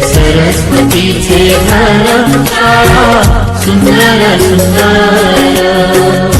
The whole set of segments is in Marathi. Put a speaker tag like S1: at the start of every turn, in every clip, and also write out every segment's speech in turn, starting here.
S1: हे सरस्वतीचे घर शाळा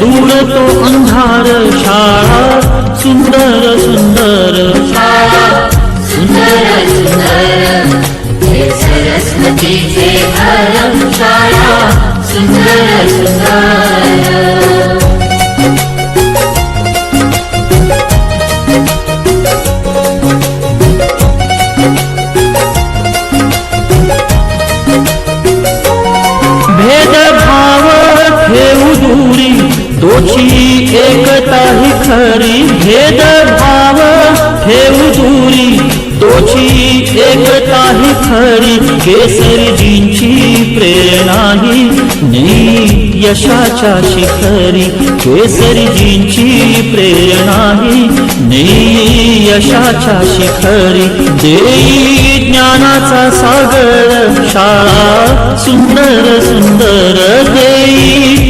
S1: दूर तो अंधार शाळा सुंदर सुंदर शाळा सुंदर सुंदर सरस्वतीचे हरम शाळा सुंदर सुंदर। दोची एकता ही खरी भेदभाव ठेवू दूरी. दोची एकता ही खरी केसरीजींची प्रेरणा ही नेई यशाच्या शिखरी. केसरीजींची प्रेरणा ही नेई यशाच्या शिखरी. देई ज्ञानाचा सागर शाळा सुंदर सुंदर देई.